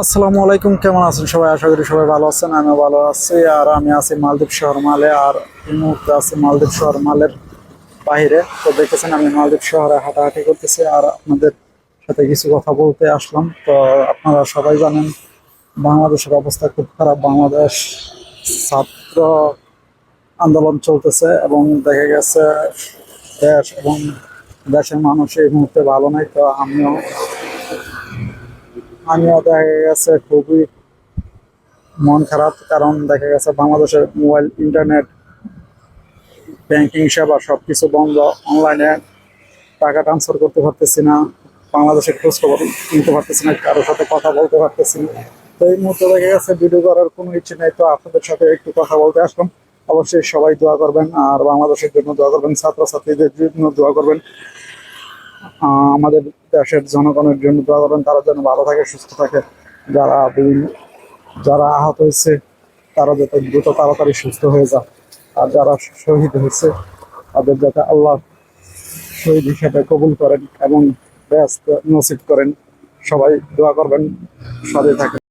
আসসালামু আলাইকুম, কেমন আছেন সবাই? আশা করি সবাই ভালো আছেন, আমিও ভালো আছি। আর আমি আছি মালদ্বীপ শহর মালে, আর এই মুহূর্তে আছি মালদ্বীপ শহর মালের বাইরে তো দেখেছেন আমি মালদ্বীপ শহরে হাঁটাহাঁটি করতেছি, আর আপনাদের সাথে কিছু কথা বলতে আসলাম। তো আপনারা সবাই জানেন, বাংলাদেশের অবস্থা খুব খারাপ। বাংলাদেশ ছাত্র আন্দোলন চলতেছে এবং দেখা গেছে, দেশ এবং দেশের মানুষ এই মুহূর্তে ভালো নাই। তো আমিও আমিও দেখা গেছে খুবই মন খারাপ, কারণ দেখা গেছে বাংলাদেশের মোবাইল, ইন্টারনেট, ব্যাংকিং সেবা সব কিছু বন্ধ, অনলাইনে টাকা ট্রান্সফার করতে পারতেছি না, বাংলাদেশের খোঁজ খবর নিতে পারতেছি না, কারোর সাথে কথা বলতে পারতেছি না। তো এই মুহূর্তে দেখা গেছে ভিডিও করার কোনো ইচ্ছে নেই, তো আপনাদের সাথে একটু কথা বলতে আসলাম। অবশ্যই সবাই দোয়া করবেন, আর বাংলাদেশের জন্য দোয়া করবেন, ছাত্রছাত্রীদের জন্য দোয়া করবেন। আমাদের দেশের জনগণের জন্য দোয়া করবেন, তারা যেন ভালো থাকে, সুস্থ থাকে। যারা যারা আহত হয়েছে, তারা যাতে দ্রুত তাড়াতাড়ি সুস্থ হয়ে যায় আর যারা শহীদ হয়েছে, তাদের যাতে আল্লাহ শহীদ হিসেবে কবুল করেন এবং ব্যস্ত নসিব করেন, সবাই দোয়া করবেন সাথে থাকেন।